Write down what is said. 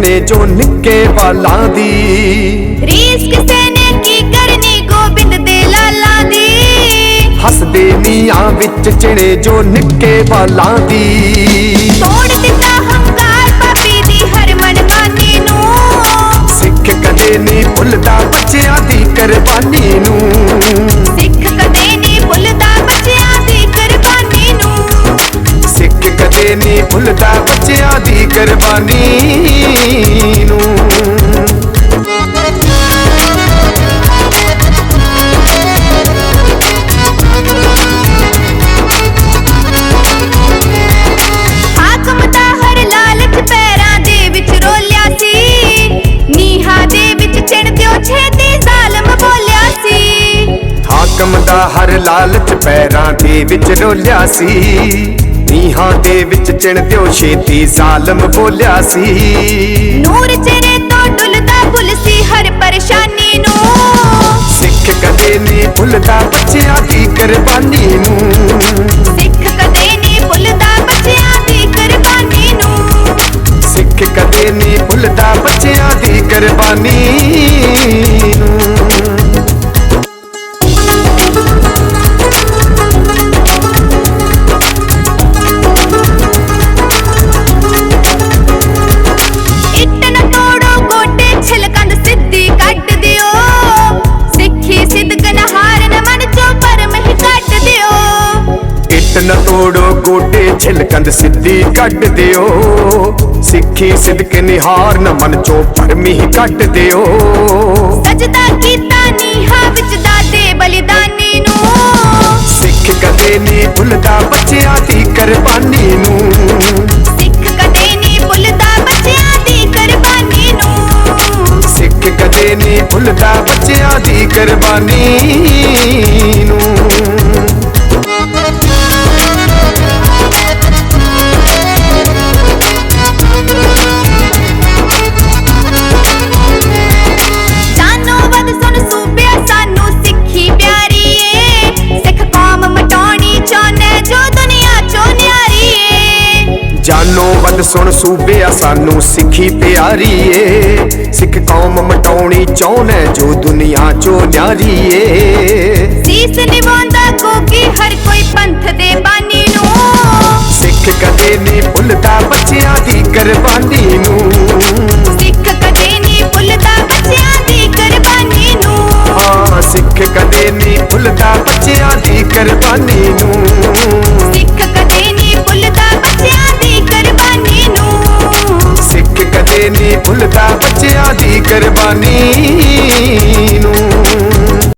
ਚਿਣੇ ਚੋਂ ਨਿੱਕੇ ਵਾਲਾਂ ਦੀ। ਰੀਸ ਕਿਸੇ ਨੇ ਕੀ ਕਰਨੀ ਗੋਬਿੰਦ ਦੇ ਲਾਲਾਂ ਦੀ। ਹੱਸਦੇ ਨੀਆਂ ਵਿੱਚ ਚਿਣੇ ਜੋ ਨਿੱਕੇ ਵਾਲਾਂ ਦੀ। ਤੋੜ ਕੁਰਬਾਨੀ ਨੂੰ। ਹਾਕਮ ਦਾ ਹਰ ਲਾਲਚ ਪੈਰਾਂ ਦੇ ਵਿੱਚ ਰੋਲਿਆ ਸੀ। ਨੀਹਾਂ ਦੇ ਵਿੱਚ ਚਿਣ ਦਿਓ ਛੇਤੀ। ਜ਼ਾਲਮ ਬੋਲਿਆ ਸੀ। ਨੂਰ ਚਿਹਰੇ ਤੋਂ ਡੁੱਲਦਾ ਭੁੱਲ ਸੀ ਹਰ ਪਰੇਸ਼ਾਨੀ ਨੂੰ। ਸਿੱਖ ਕਦੇ ਨਹੀਂ ਭੁੱਲਦਾ ਬੱਚਿਆਂ ਦੀ ਕੁਰਬਾਨੀ ਨੂੰ। ਸਿੱਖ ਕਦੇ ਨਹੀਂ ਭੁੱਲਦਾ ਬੱਚਿਆਂ ਦੀ ਕੁਰਬਾਨੀ ਨੂੰ। ਸਿੱਖ ਕਦੇ ਨਹੀਂ ਭੁੱਲਦਾ ਬੱਚਿਆਂ ਦੀ ਕੁਰਬਾਨੀ ਨੂੰ। ਗੋਡੇ ਛਿਲਕੰਦ ਸਿੱਧੀ ਕੱਢ ਦਿਓ। ਸਿੱਖੀ ਸਿਦਕ ਨਿਹਾਰ ਨ ਮਨ ਚੋਂ ਭਰਮੀ ਕੱਢ ਦਿਓ। ਸਜਦਾ ਕੀਤਾ ਨੀਹਾਂ ਵਿੱਚ ਦਾਦੇ ਬਲੀਦਾਨੀ ਨੂੰ। ਸਿੱਖ ਕਦੇ ਨਹੀਂ ਭੁੱਲਦਾ ਬੱਚਿਆਂ ਦੀ ਕੁਰਬਾਨੀ ਨੂੰ। ਸਿੱਖ ਕਦੇ ਨਹੀਂ ਭੁੱਲਦਾ ਬੱਚਿਆਂ ਦੀ ਕੁਰਬਾਨੀ ਨੂੰ। ਸਿੱਖ ਕਦੇ ਨਹੀਂ ਭੁੱਲਦਾ ਬੱਚਿਆਂ ਦੀ ਕੁਰਬਾਨੀ ਨੂੰ। ਜਾਨੋ ਵੱਲ ਸੁਣ ਸੂਬਿਆ ਸਾਨੂੰ ਸਿੱਖੀ ਪਿਆਰੀ ਏ ਸਿੱਖ ਕੌਮ ਮਟਾਉਣੀ ਚਾਹੁੰਨੇ ਜੋ ਦੁਨੀਆ ਚੋਂ ਨਿਆਰੀ ਏ ਸੀਸ ਨਿਵਾਉਂਦਾ ਕੋਕੀ ਹਰ ਕੋਈ ਪੰਥ ਦੇ ਬਾਨੀ ਨੂੰ। ਸਿੱਖ ਕਦੇ ਨਹੀਂ ਭੁੱਲਦਾ ਬੱਚਿਆਂ ਦੀ ਕੁਰਬਾਨੀ ਨੂੰ। ਸਿੱਖ ਕਦੇ ਨਹੀਂ ਭੁੱਲਦਾ ਬੱਚਿਆਂ ਦੀ ਕੁਰਬਾਨੀ ਨੂੰ। ਹਾਂ ਸਿੱਖ ਕਦੇ ਨਹੀਂ ਭੁੱਲਦਾ ਬੱਚਿਆਂ ਦੀ ਕੁਰਬਾਨੀ ਨੂੰ। ਦੀ ਕੁਰਬਾਨੀ।